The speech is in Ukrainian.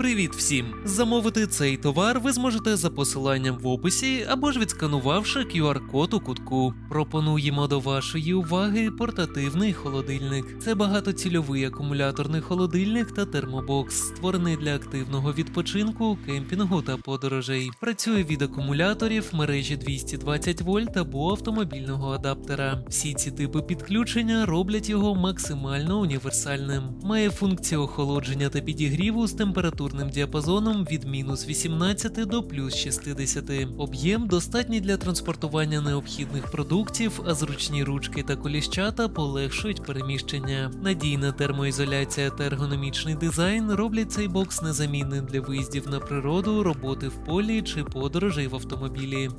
Привіт всім! Замовити цей товар ви зможете за посиланням в описі або ж відсканувавши QR-код у кутку. Пропонуємо до вашої уваги портативний холодильник. Це багатоцільовий акумуляторний холодильник та термобокс, створений для активного відпочинку, кемпінгу та подорожей. Працює від акумуляторів, мережі 220 вольт або автомобільного адаптера. Всі ці типи підключення роблять його максимально універсальним. Має функцію охолодження та підігріву з температурним діапазоном від мінус 18 до плюс 60. Об'єм достатній для транспортування необхідних продуктів, а зручні ручки та коліщата полегшують переміщення. Надійна термоізоляція та ергономічний дизайн роблять цей бокс незамінним для виїздів на природу, роботи в полі чи подорожей в автомобілі.